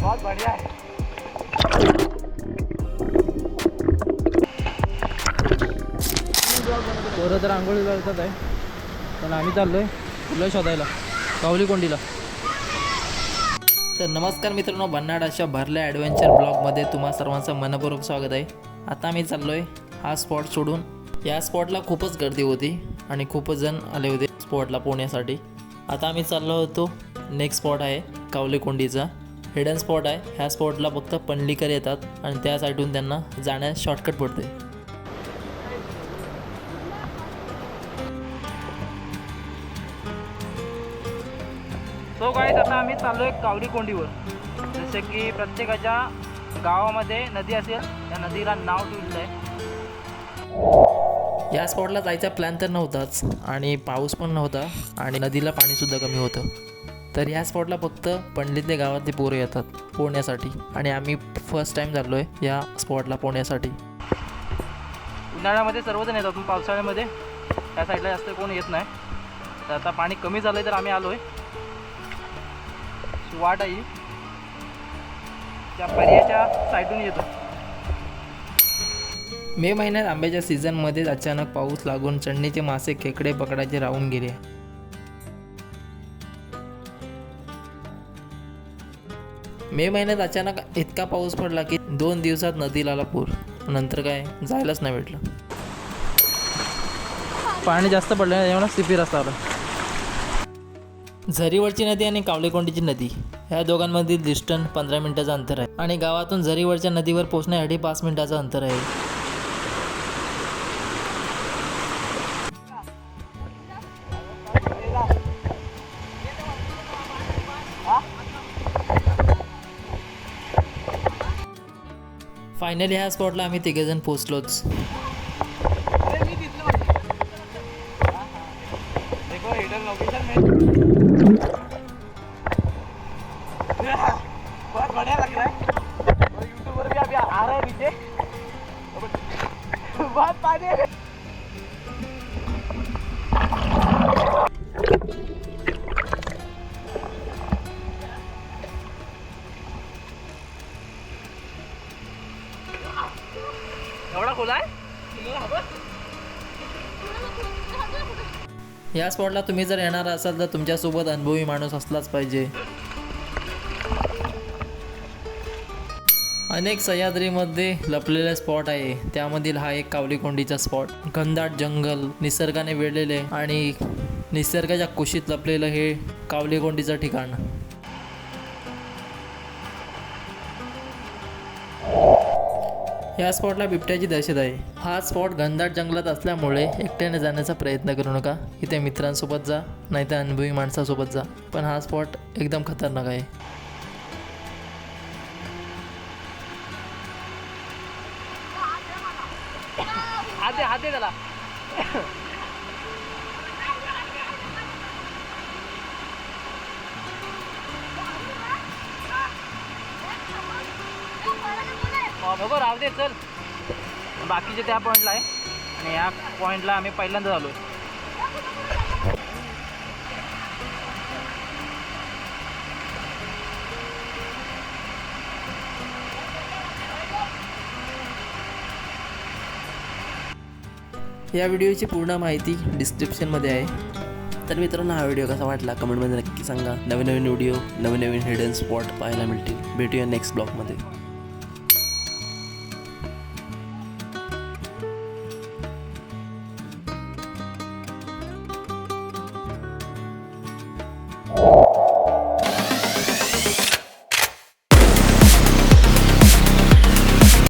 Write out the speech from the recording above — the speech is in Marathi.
बहुत बढ़िया है। पोरं तर आंघोळीला जातात आहे. पण आम्ही चाललो आहे फुलं शोधायला कावली कोंडीला. तर नमस्कार मित्रांनो भन्नाड अशा भरल्या ॲडव्हेंचर ब्लॉगमध्ये तुम्हा सर्वांचं मनपूर्वक स्वागत आहे. आता आम्ही चाललो आहे हा स्पॉट सोडून. या स्पॉटला खूपच गर्दी होती आणि खूपच जण आले होते स्पॉटला पोहण्यासाठी. आता आम्ही चाललो होतो नेक्स्ट स्पॉट आहे कावली कोंडीचा. हिडन स्पॉट आहे. ह्या स्पॉटला फक्त पंडलीकर येतात आणि त्या साईडून त्यांना जाण्यास शॉर्टकट पडते. सो काय आता आम्ही चाललो आहे कावडी कोंडीवर. जसे की प्रत्येकाच्या गावामध्ये नदी असेल त्या नदीला नाव ठेवलेलं आहे या स्पॉटला जायचा प्लॅन तर नव्हताच आणि पाऊस पण नव्हता आणि नदीला पाणीसुद्धा कमी होतं. तर या स्पॉटला फक्त पंडितले गावातले पोरं येतात पोहण्यासाठी. आणि आम्ही फर्स्ट टाईम झालो आहे या स्पॉटला पोहण्यासाठी. उन्हाळ्यामध्ये सर्वजण येतात पण पावसाळ्यामध्ये त्या साईडला जास्त कोण येत नाही. तर आता पाणी कमी झालं तर आम्ही आलो आहे वाट आहे. त्या पर्याच्या साईडून येतो. मे महिन्यात आंब्याच्या सीझनमध्येच अचानक पाऊस लागून चढणीचे मासे खेकडे पकडायचे राहून गेले. मे महिन्यात अचानक इतका पाऊस पडला की दोन दिवसात नदीला आला पूर. नंतर काय? जायलाच नाही भेटलं. पाणी जास्त पडलं त्यामुळे सिपी रस्ता आला. झरीवरची नदी आणि कावलेकोंडीची नदी. ह्या दोघांमधील डिस्टन्स पंधरा मिनिटाचं अंतर आहे. आणि गावातून झरीवरच्या नदीवर पोहोचण्यासाठी पाच मिनिटाचं अंतर आहे. फायनली ह्या स्पॉटला आम्ही तिघेजण पोचलोच. बहुत बढ़िया एवढा खोला आहे? या स्पॉटला तुम्ही जर येणार असाल तर तुमच्यासोबत अनुभवी माणूस असलाच पाहिजे. अनेक सह्याद्रीमध्ये लपलेले स्पॉट आहे. त्यामधील हा एक कावलीकोंडीचा स्पॉट घनदाट जंगल निसर्गाने वेढलेले आणि निसर्गाच्या कुशीत लपलेलं हे कावलीकोंडीचं ठिकाण. या स्पॉटला बिबट्याची दहशत आहे. हा स्पॉट घनदाट जंगलात असल्यामुळे एकट्याने जाण्याचा प्रयत्न करू नका. इथे मित्रांसोबत जा नाहीतर अनुभवी माणसासोबत जा. पण हा स्पॉट एकदम खतरनाक आहे. हात दे त्याला. नको राहू दे चल. बाकीचे त्या पॉईंटला आहे. आणि या पॉईंटला आम्ही पहिल्यांदा झालो या व्हिडिओची पूर्ण माहिती डिस्क्रिप्शनमध्ये आहे. तर मित्रांनो हा व्हिडिओ कसा वाटला? कमेंटमध्ये नक्की सांगा. नवीन नवीन व्हिडिओ नवीन नवीन हिडन स्पॉट पाहायला मिळतील. भेटूया नेक्स्ट ब्लॉगमध्ये you